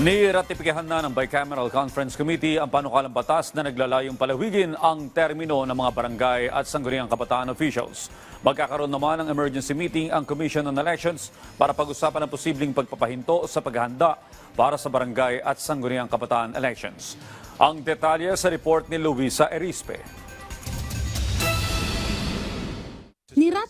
Niratipikahan na ng Bicameral Conference Committee ang panukalang batas na naglalayong palawigin ang termino ng mga barangay at sangguniang kabataan officials. Magkakaroon naman ng emergency meeting ang Commission on Elections para pag-usapan ang posibleng pagpapahinto sa paghahanda para sa barangay at sangguniang kabataan elections. Ang detalye sa report ni Luisa Erispe.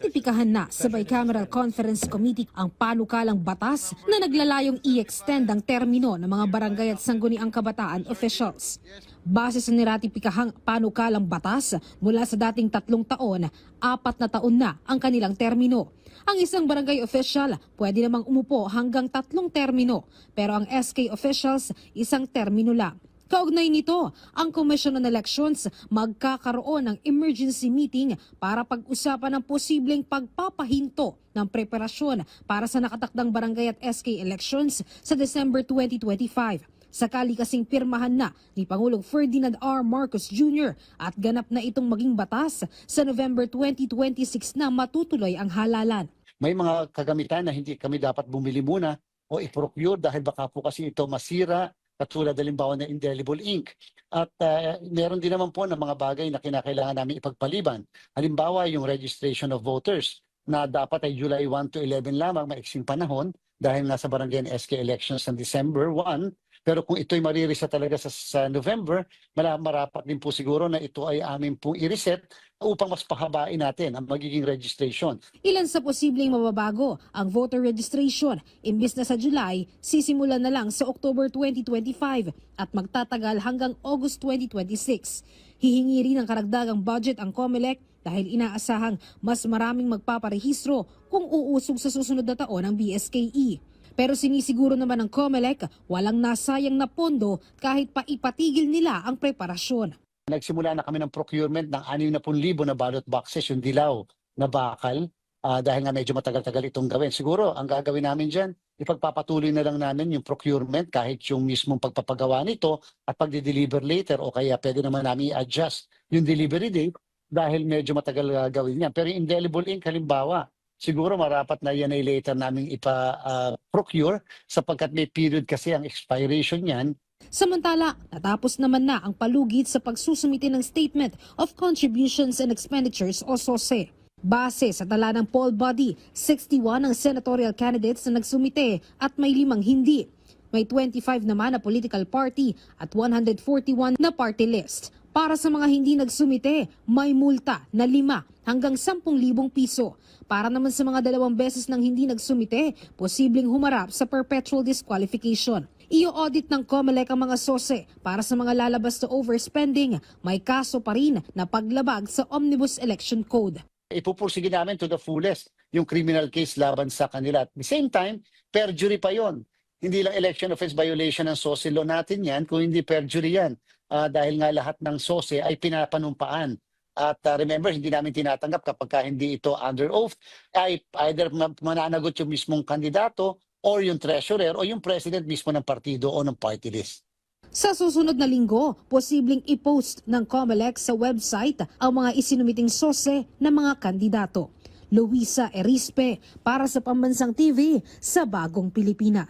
Niratipikahan na sa Bicameral Conference Committee ang panukalang batas na naglalayong i-extend ang termino ng mga barangay at sangguniang kabataan officials. Base sa niratipikahang panukalang batas, mula sa dating tatlong taon, apat na taon na ang kanilang termino. Ang isang barangay official pwede namang umupo hanggang tatlong termino, pero ang SK officials isang termino lang. Kaugnay nito, ang Commission on Elections magkakaroon ng emergency meeting para pag-usapan ang posibleng pagpapahinto ng preparasyon para sa nakatakdang barangay at SK elections sa December 2025. Sakali kasing pirmahan na ni Pangulong Ferdinand R. Marcos Jr. at ganap na itong maging batas sa November 2026 na matutuloy ang halalan. may mga kagamitan na hindi kami dapat bumili muna o i-procure dahil baka po kasi ito masira katulad halimbawa ng indelible ink. At uh, meron din naman po ng mga bagay na kinakailangan namin ipagpaliban. Halimbawa yung registration of voters na dapat ay July 1 to 11 lamang maiksing panahon dahil nasa barangay SK elections ng December 1. Pero kung ito'y maririsa talaga sa, sa November, marapat din po siguro na ito ay amin pong i-reset upang mas pahabain natin ang magiging registration. Ilan sa posibleng mababago ang voter registration imbis na sa July, sisimulan na lang sa October 2025 at magtatagal hanggang August 2026. Hihingi rin ng karagdagang budget ang COMELEC dahil inaasahang mas maraming magpaparehistro kung uusog sa susunod na taon ang BSKE. Pero sinisiguro naman ng COMELEC walang nasayang na pondo kahit pa ipatigil nila ang preparasyon. Nagsimula na kami ng procurement ng 60,000 na ballot boxes, yung dilaw na bakal, ah, dahil nga medyo matagal-tagal itong gawin. Siguro, ang gagawin namin dyan, ipagpapatuloy na lang namin yung procurement kahit yung mismong pagpapagawa nito at pagde-deliver later o kaya pwede naman namin i-adjust yung delivery date dahil medyo matagal ah, gawin yan. Pero yung indelible ink, halimbawa, siguro marapat na yan ay later namin ipa-procure sapagkat may period kasi ang expiration yan Samantala, natapos naman na ang palugit sa pagsusumite ng Statement of Contributions and Expenditures o SOSE. Base sa tala ng poll body, 61 ang senatorial candidates na nagsumite at may limang hindi. May 25 naman na political party at 141 na party list. Para sa mga hindi nagsumite, may multa na 5 hanggang 10,000 piso. Para naman sa mga dalawang beses nang hindi nagsumite, posibleng humarap sa perpetual disqualification. Iyo-audit ng COMELEC ang mga sose para sa mga lalabas na overspending. May kaso pa rin na paglabag sa Omnibus Election Code. ipupursige namin to the fullest yung criminal case laban sa kanila. At the same time, perjury pa yon. Hindi lang election offense violation ng SOSE law natin yan, kung hindi perjury yan. Ah, dahil nga lahat ng SOSE ay pinapanumpaan. At ah, remember, hindi namin tinatanggap kapag ka hindi ito under oath, ay either ma- mananagot yung mismong kandidato or yung treasurer o yung president mismo ng partido o ng party list. Sa susunod na linggo, posibleng i-post ng COMELEC sa website ang mga isinumiting sose ng mga kandidato. Luisa Erispe para sa Pambansang TV sa Bagong Pilipinas.